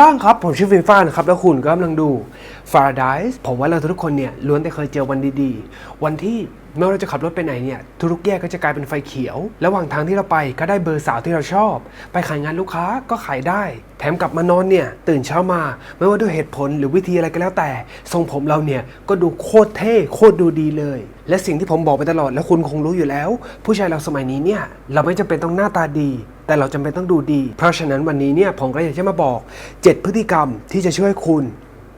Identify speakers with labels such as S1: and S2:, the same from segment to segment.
S1: บ้างครับ ผมชื่อฟิล์มฟ้านะครับ แล้วคุณก็กำลังดู Paradise ผมว่าเราทุกคนเนี่ยล้วนแต่เคยเจอวันดีๆ วันที่ไม่ว่าเราจะขับรถไปไหนเนี่ยทุกๆแยกก็จะกลายเป็นไฟเขียว ระหว่างทางที่เราไปก็ได้เบอร์สาวที่เราชอบ ไปขายงานลูกค้าก็ขายได้ แถมกลับมานอนเนี่ยตื่นเช้ามา ไม่ว่าด้วยเหตุผลหรือวิธีอะไรก็แล้วแต่ ทรงผมเราเนี่ยก็ดูโคตรเท่โคตรดูดีเลย และสิ่งที่ผมบอกไปตลอด และคุณคงรู้อยู่แล้ว ผู้ชายเราสมัยนี้เนี่ยเราไม่จำเป็นต้องหน้าตาดี แต่เราจำเป็นต้องดูดี เพราะฉะนั้นวันนี้เนี่ยผมก็อยากจะมาบอก 7 พฤติกรรมที่จะช่วยคุณ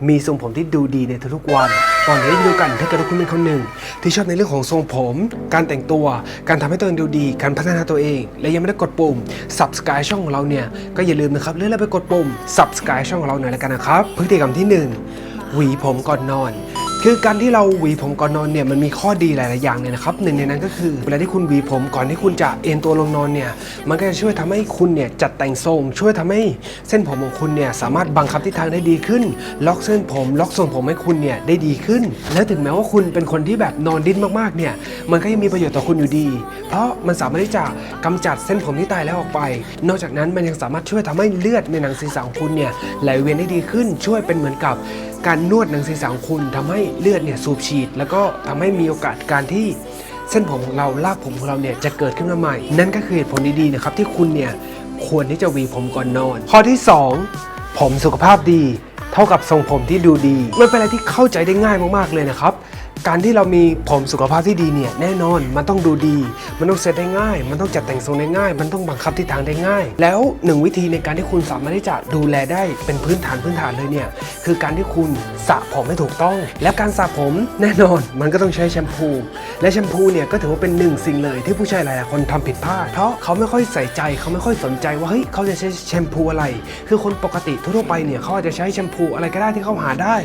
S1: มีทรงผมที่ดูดีในทุกวันก่อนที่จะดูกันถ้าเกิดคุณเป็นคนหนึ่ง ที่ชอบในเรื่องของทรงผม การแต่งตัว การทำให้ตัวเองดูดี การพัฒนาตัวเอง และยังไม่ได้กดปุ่ม subscribe ช่องของเราเนี่ย ก็อย่าลืมนะครับเลื่อนไปกดปุ่ม subscribe ช่องของเราหน่อยแล้วกันนะครับ พฤติกรรมที่หนึ่งหวีผมก่อนนอน คือการที่เราหวีผมก่อนนอนเนี่ยมันมีข้อดีหลาย ๆ อย่างเลยนะครับหนึ่งในนั้นก็คือเวลาที่คุณหวีผมก่อนที่คุณจะเอนตัวลงนอนเนี่ยมันก็จะช่วยทำให้คุณเนี่ยจัดแต่งทรง ช่วยทำให้เส้นผมของคุณเนี่ยสามารถบังคับทิศทางได้ดีขึ้น ล็อกเส้นผม ล็อกทรงผมให้คุณเนี่ยได้ดีขึ้น และถึงแม้ว่าคุณเป็นคนที่แบบนอนดิ้นมาก ๆ เนี่ยมันก็ยังมีประโยชน์ต่อคุณอยู่ดี เพราะมันสามารถที่จะกำจัดเส้นผมที่ตายแล้วออกไป นอกจากนั้นมันยังสามารถช่วยทำให้เลือดในหนังศีรษะของคุณเนี่ยไหลเวียนได้ดีขึ้น ช่วยเป็นเหมือนกับ การนวดหนังศีรษะของคุณทำให้เลือดเนี่ยสูบฉีด แล้วก็ทำให้มีโอกาสการที่เส้นผมของเราลากผมของเราเนี่ยจะเกิดขึ้นมาใหม่ นั่นก็คือเหตุผลดีๆนะครับที่คุณเนี่ยควรที่จะหวีผมก่อนนอน ข้อที่ 2 ผมสุขภาพดี เท่ากับทรงผมที่ดูดี มันเป็นอะไรที่เข้าใจได้ง่ายมากๆเลยนะครับ การที่เรามีผมสุขภาพที่ดีเนี่ยแน่นอนมันต้องดูดี มันต้องเซตได้ง่าย มันต้องจัดแต่งทรงได้ง่าย มันต้องบังคับทิศทางได้ง่าย แล้วหนึ่งวิธีในการที่คุณสามารถที่จะดูแลได้เป็นพื้นฐานพื้นฐานเลยเนี่ยคือการที่คุณสระผมให้ถูกต้อง และการสระผมแน่นอนมันก็ต้องใช้แชมพู และแชมพูเนี่ยก็ถือว่าเป็นหนึ่งสิ่งเลยที่ผู้ชายหลายๆคนทำผิดพลาดเพราะเขาไม่ค่อยใส่ใจเขาไม่ค่อยสนใจว่าเฮ้ยเขาจะใช้แชมพูอะไร คือคนปกติทั่วไปเนี่ยเขาอาจจะใช้แชมพูอะไรก็ได้ที่เขาหาได้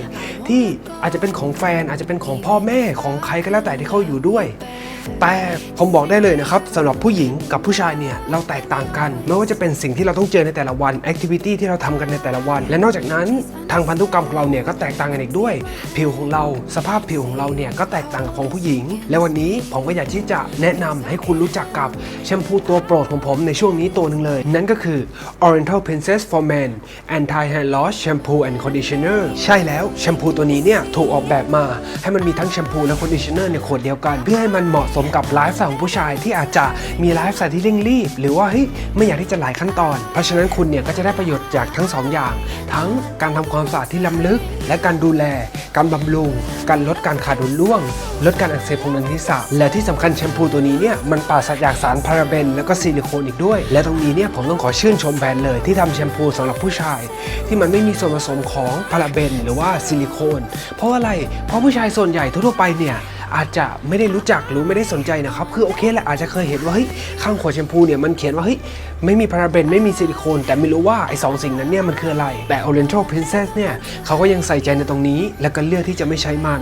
S1: ที่อาจจะเป็นของแฟนอาจจะเป็นของพ่อแม่ของใครก็แล้วแต่ที่เขาอยู่ด้วย แต่ผมบอกได้เลยนะครับสำหรับผู้หญิงกับผู้ชายเนี่ยเราแตกต่างกันไม่ว่าจะเป็นสิ่งที่เราต้องเจอในแต่ละวันแอคทิวิตี้ที่เราทำกันในแต่ละวัน และนอกจากนั้นทางพันธุกรรมของเราเนี่ยก็แตกต่างกันอีกด้วย ผิวของเราสภาพผิวของเราเนี่ยก็แตกต่างกับของผู้หญิง และวันนี้ผมก็อยากที่จะแนะนำให้คุณรู้จักกับแชมพูตัวโปรดของผมในช่วงนี้ตัวหนึ่งเลย นั่นก็คือ Oriental Princess for Men Anti Hair Loss Shampoo and Conditioner ใช่แล้วแชมพูตัวนี้เนี่ยถูกออกแบบมาให้มันมีทั้งแชมพูและคอนดิชเนอร์ในขวดเดียวกัน เพื่อให้มันเหมาะสมกับไลฟ์สไตล์ของผู้ชายที่อาจจะมีไลฟ์สไตล์ที่เร่งรีบ หรือว่าเฮ้ยไม่อยากที่จะหลายขั้นตอน เพราะฉะนั้นคุณเนี่ยก็จะได้ประโยชน์จากทั้งสองอย่าง ทั้งการทำความสะอาดที่ล้ำลึก และการดูแล การบำรุง การลดการขาดดุลร่วง ลดการอักเสบของนังศีรษะและที่สำคัญแชมพูตัวนี้เนี่ยมันปราศจากสารพาราเบน แล้วก็ซิลิโคนอีกด้วย และตรงนี้เนี่ยผมต้องขอชื่นชมแบรนด์เลย ที่ทำแชมพูสำหรับผู้ชาย ที่มันไม่มีส่วนผสมของพาราเบน หรือว่าซิลิโคน เพราะอะไร เพราะผู้ชายส่วนใหญ่ทั่วไปเนี่ย อาจจะไม่ได้รู้จักหรือไม่ได้สนใจนะครับ คือโอเคแหละอาจจะเคยเห็นว่าเฮ้ยข้างขวดแชมพูเนี่ยมันเขียนว่าเฮ้ยไม่มีพาราเบนไม่มีซิลิโคน แต่ไม่รู้ว่าไอ้สองสิ่งนั้นเนี่ยมันคืออะไร แต่ Oriental Princess เนี่ยเขาก็ยังใส่ใจในตรงนี้ แล้วก็เลือกที่จะไม่ใช้มัน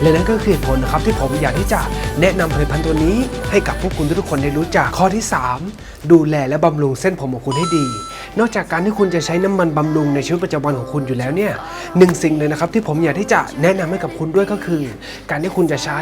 S1: และนั่นก็คือเหตุผลนะครับที่ผมอยากที่จะแนะนำผลิตภัณฑ์ตัวนี้ให้กับพวกคุณทุกคนได้รู้จักข้อที่ 3 ดูแลและบำรุงเส้นผมของคุณให้ดี นอกจากการที่คุณจะใช้น้ำมันบำรุงในชีวิตประจำวันของคุณอยู่แล้วเนี่ยหนึ่งสิ่งเลยนะครับที่ผมอยากที่จะแนะนำให้กับคุณด้วยก็คือ การที่คุณจะใช้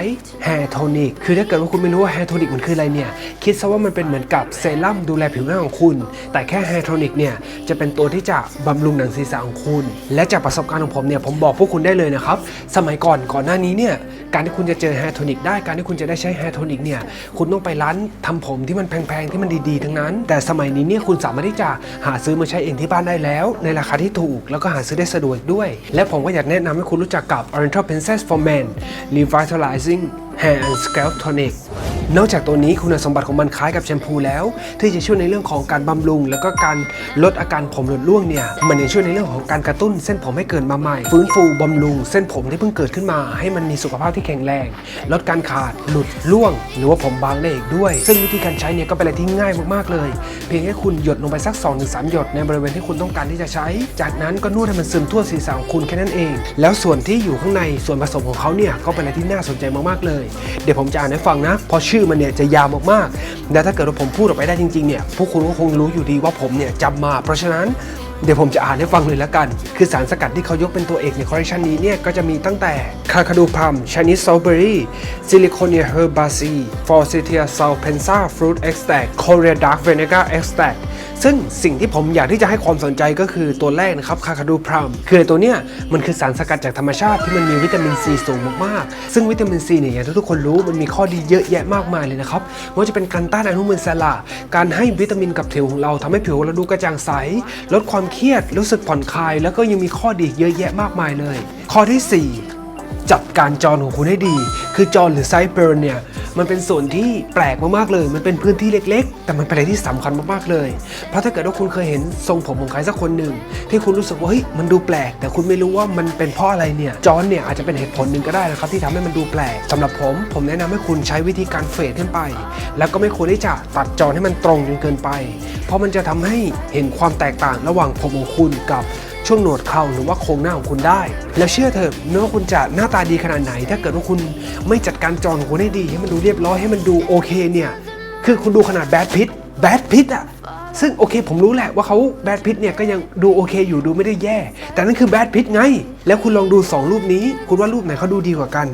S1: hair tonic คือถ้าเกิดว่าคุณไม่รู้ว่า hair tonic มันคืออะไรเนี่ยคิดซะว่ามันเป็นเหมือนกับเซรั่มดูแลผิวหน้าของคุณ แต่แค่ hair tonic เนี่ยจะเป็นตัวที่จะบำรุงหนังศีรษะของคุณ และจากประสบการณ์ของผมเนี่ยผมบอกพวกคุณได้เลยนะครับสมัยก่อนก่อนหน้านี้เนี่ยการที่คุณจะเจอ hair tonic ได้การที่คุณจะได้ใช้ hair tonic เนี่ยคุณต้องไปร้านทำผมที่มันแพงๆที่มันดีๆทั้งนั้น แต่สมัยนี้เนี่ยคุณสามารถที่จะหาซื้อมาใช้เองที่บ้านได้แล้ว ในราคาที่ถูก แล้วก็หาซื้อได้สะดวกด้วย และผมก็อยากแนะนำให้คุณรู้จักกับ Oriental Princess for Men Revitalizing Hair and Scalp Tonic นอกจากตัวนี้คุณสมบัติของมันคล้ายกับแชมพูแล้ว ที่จะช่วยในเรื่องของการบำรุง แล้วก็การลดอาการผมหลุดร่วงเนี่ย มันยังช่วยในเรื่องของการกระตุ้นเส้นผมให้เกิดมาใหม่ ฟื้นฟูบำรุงเส้นผมที่เพิ่งเกิดขึ้นมา ให้มันมีสุขภาพที่แข็งแรง ลดการขาดหลุดร่วง หรือว่าผมบางได้อีกด้วย ซึ่งวิธีการใช้เนี่ยก็เป็นอะไรที่ง่ายมากๆเลย เพียงแค่คุณหยดลงไปสัก 2-3 หยดในบริเวณที่คุณต้องการที่จะใช้ จากนั้นก็นวดให้มันซึมทั่วศีรษะของคุณแค่นั้นเอง แล้วส่วนที่อยู่ข้างในส่วนผสมของเขาเนี่ยก็เป็นอะไรที่น่าสนใจมากๆเลยเดี๋ยวผมจะอ่านให้ฟังนะเพราะชื่อมันเนี่ยจะยาวมากๆและถ้าเกิดว่าผมพูดออกไปได้จริงๆเนี่ยพวกคุณก็คงรู้อยู่ดีว่าผมเนี่ยจำมา เพราะฉะนั้นเดี๋ยวผมจะอ่านให้ฟังเลยละกัน คือสารสกัดที่เขายกเป็นตัวเอกในคอลเลคชันนี้เนี่ย ก็จะมีตั้งแต่คาคาดูพัมชานิสซอลเบอรี่ซิลิโคเนียเฮอร์บาซีฟอร์ซิเทียซาลเพนซาฟรุตเอ็กซ์แตกโคเรียดาร์กเวเนกาเอ็กซ์แตก ซึ่งสิ่งที่ผมอยากที่จะให้ความสนใจก็คือตัวแรกนะครับคาคาดูพรัมคือตัวเนี้ยมันคือสารสกัดจากธรรมชาติที่มันมีวิตามินซีสูงมากๆ ซึ่งวิตามินซีเนี่ยอย่างที่ทุกคนรู้มันมีข้อดีเยอะแยะมากมายเลยนะครับไม่ว่าจะเป็นการต้านอนุมูลอิสระการให้วิตามินกับผิวของเราทำให้ผิวเราดูกระจ่างใส ลดความเครียดรู้สึกผ่อนคลาย แล้วก็ยังมีข้อดีเยอะแยะมากมายเลย ข้อที่สี่จัดการจอของคุณให้ดี คือจอหรือไซเบิร์เนี่ย มันเป็นส่วนที่แปลกมากๆเลย มันเป็นพื้นที่เล็ก ๆ แต่มันเป็นอะไรที่สำคัญมากๆเลย เพราะถ้าเกิดว่าคุณเคยเห็นทรงผมของใครสักคนหนึ่งที่คุณรู้สึกว่าเฮ้ยมันดูแปลก แต่คุณไม่รู้ว่ามันเป็นเพราะอะไรเนี่ยจอนเนี่ยอาจจะเป็นเหตุผลหนึ่งก็ได้นะครับที่ทำให้มันดูแปลกสำหรับผม ผมแนะนำให้คุณใช้วิธีการเฟดขึ้นไป แล้วก็ไม่ควรที่จะตัดจอนให้มันตรงจนเกินไป เพราะมันจะทำให้เห็นความแตกต่างระหว่างผมของคุณกับ ช่วงหนวดเข่าหรือว่าโครงหน้าของคุณได้ แล้วเชื่อเถอะไม่ว่าคุณจะหน้าตาดีขนาดไหน ถ้าเกิดว่าคุณไม่จัดการจอนของคุณให้ดี ให้มันดูเรียบร้อยให้มันดูโอเคเนี่ยคือคุณดูขนาดแบดพิทแบดพิทอะซึ่งโอเคผมรู้แหละว่าเขาแบดพิทเนี่ยก็ยังดูโอเคอยู่ดูไม่ได้แย่ แต่นั่นคือแบดพิทไง แล้วคุณลองดู 2 รูปนี้ คุณว่ารูปไหนเขาดูดีกว่ากัน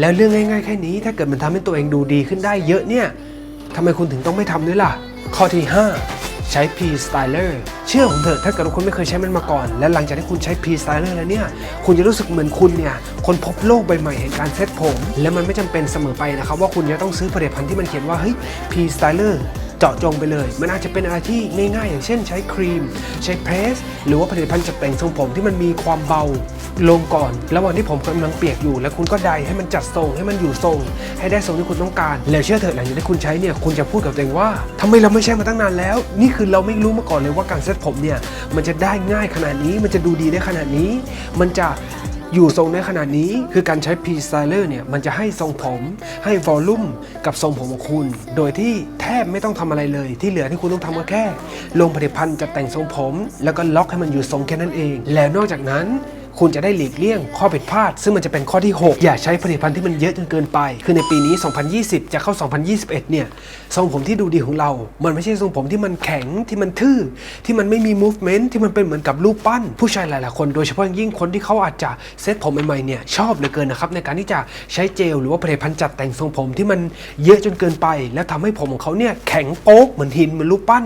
S1: แล้วเรื่องง่าย ๆ แค่นี้ ถ้าเกิดมันทำให้ตัวเองดูดีขึ้นได้เยอะเนี่ยทำไมคุณถึงต้องไม่ทำด้วยล่ะ ข้อที่ 5 ใช้ P Styler เชื่อผมเถอะถ้าเกิดคุณไม่เคยใช้มันมาก่อน และหลังจากที่คุณใช้ P Styler แล้วเนี่ย คุณจะรู้สึกเหมือนคุณเนี่ยคนพบโลกใบใหม่แห่งการเซ็ตผม และมันไม่จำเป็นเสมอไปนะครับว่าคุณจะต้องซื้อผลิตภัณฑ์ที่มันเขียนว่าเฮ้ย P Styler เจาะจงไปเลย มันอาจจะเป็นอะไรที่ง่ายๆ อย่างเช่นใช้ครีม ใช้เพรส หรือว่าผลิตภัณฑ์จัดแต่งทรงผมที่มันมีความเบา ลงก่อน ระหว่างที่ผมกำลังเปียกอยู่ แล้วคุณก็ไดให้มันจัดทรงให้มันอยู่ทรง ให้ได้ทรงที่คุณต้องการ แล้วเชื่อเถอะหลังจากที่คุณใช้เนี่ยคุณจะพูดกับตัวเองว่าทำไมเราไม่ใช้มาตั้งนานแล้ว นี่คือเราไม่รู้มาก่อนเลยว่าการเซ็ตผมเนี่ยมันจะได้ง่ายขนาดนี้ มันจะดูดีได้ขนาดนี้ มันจะอยู่ทรงในขนาดนี้คือการใช้ P Styler เนี่ย มันจะให้ทรงผมให้วอลลุ่มกับทรงผมของคุณ โดยที่แทบไม่ต้องทำอะไรเลย ที่เหลือที่คุณต้องทำก็แค่ ลงผลิตภัณฑ์จัดแต่งทรงผม แล้วก็ล็อกให้มันอยู่ทรงแค่นั้นเอง แล้วนอกจากนั้น คุณจะได้หลีกเลี่ยงข้อผิดพลาด ซึ่งมันจะเป็นข้อที่ 6 อย่าใช้ผลิตภัณฑ์ที่มันเยอะจนเกินไป คือในปีนี้ 2020 จะเข้า 2021 เนี่ยทรงผมที่ดูดีของเรา มันไม่ใช่ทรงผมที่มันแข็งที่มันทื่อ ที่มันไม่มี movement ที่มันเป็นเหมือนกับรูปปั้น ผู้ชายหลายๆคนโดยเฉพาะยิ่งคนที่เขาอาจจะเซ็ตผมใหม่ๆเนี่ยชอบเหลือเกินนะครับในการที่จะใช้เจลหรือว่าผลิตภัณฑ์จัดแต่งทรงผมที่มันเยอะจนเกินไป แล้วทำให้ผมของเขาเนี่ยแข็งโป๊กเหมือนหินเหมือนรูปปั้น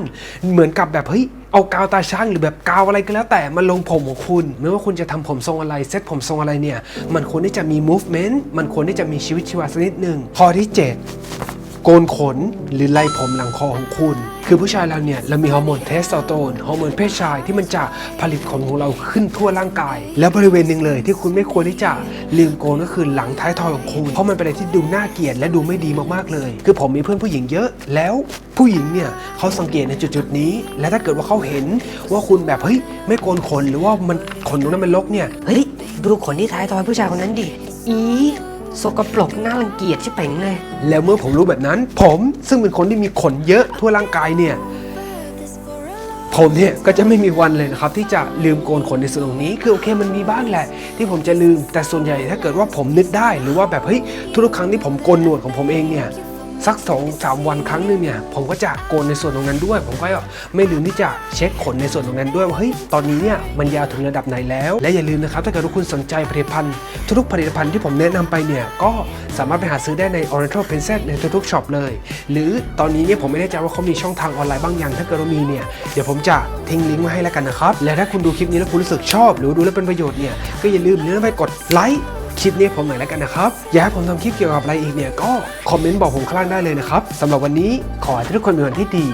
S1: เหมือนกับแบบเฮ้ย เอากาวตาช่างหรือแบบกาวอะไรก็แล้วแต่มาลงผมของคุณ ไม่ว่าคุณจะทำผมทรงอะไรเซ็ตผมทรงอะไรเนี่ย มันควรที่จะมี movement มันควรที่จะมีชีวิตชีวาสักนิดหนึ่งข้อที่ 7 โกนขนหรือไล่ผมหลังคอของคุณ คือผู้ชายเราเนี่ยเรามีฮอร์โมนเทสโทสเตอโรนฮอร์โมนเพศชายที่มันจะผลิตขนของเราขึ้นทั่วร่างกาย แล้วบริเวณหนึ่งเลยที่คุณไม่ควรที่จะลืมโกนก็คือหลังท้ายทอยของคุณ เพราะมันเป็นอะไรที่ดูน่าเกลียดและดูไม่ดีมากๆเลย คือผมมีเพื่อนผู้หญิงเยอะ แล้วผู้หญิงเนี่ยเขาสังเกตในจุดๆนี้ และถ้าเกิดว่าเขาเห็นว่าคุณแบบเฮ้ยไม่โกนขนหรือว่ามันขนตรงนั้นมันรกเนี่ย
S2: เฮ้ยดูขนที่ท้ายทอยผู้ชายคนนั้นดิอี สกปรกน่ารังเกียจชิบเป่งเลย
S1: แล้วเมื่อผมรู้แบบนั้น ผมซึ่งเป็นคนที่มีขนเยอะทั่วร่างกายเนี่ย ผมเนี่ยก็จะไม่มีวันเลยนะครับ ที่จะลืมโกนขนในส่วนตรงนี้ คือโอเคมันมีบ้างแหละ ที่ผมจะลืมแต่ส่วนใหญ่ถ้าเกิดว่าผมนึกได้ หรือว่าแบบเฮ้ยทุกๆครั้งที่ผมโกนหนวดของผมเองเนี่ย สักสองสามวันครั้งหนึ่งเนี่ยผมก็จะโกนในส่วนตรงนั้นด้วย ผมก็ไม่ลืมที่จะเช็คขนในส่วนตรงนั้นด้วยว่าเฮ้ยตอนนี้เนี่ยมันยาวถึงระดับไหนแล้ว และอย่าลืมนะครับถ้าเกิดว่าคุณสนใจผลิตภัณฑ์ทุกๆผลิตภัณฑ์ที่ผมแนะนำไปเนี่ยก็สามารถไปหาซื้อได้ใน Oriental Princess ในทุกๆช็อปเลย หรือตอนนี้เนี่ยผมไม่แน่ใจว่าเขามีช่องทางออนไลน์บ้างยังถ้าเกิดว่ามีเนี่ยเดี๋ยวผมจะทิ้งลิงก์ไว้ให้แล้วกันนะครับและถ้าคุณดูคลิปนี้แล้วคุณรู้สึกชอบ หรือดูแล้วเป็นประโยชน์เนี่ยก็อย่าลืมเลื่อนไปกดไลค์ คลิปนี้ผมหน่อยแล้วกันนะครับ อยากให้ผมทำคลิปเกี่ยวกับอะไรอีกเนี่ยก็คอมเมนต์บอกผมข้างล่างได้เลยนะครับสำหรับวันนี้ขอให้ทุกคนมีวันที่ดี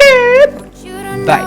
S1: Goodbye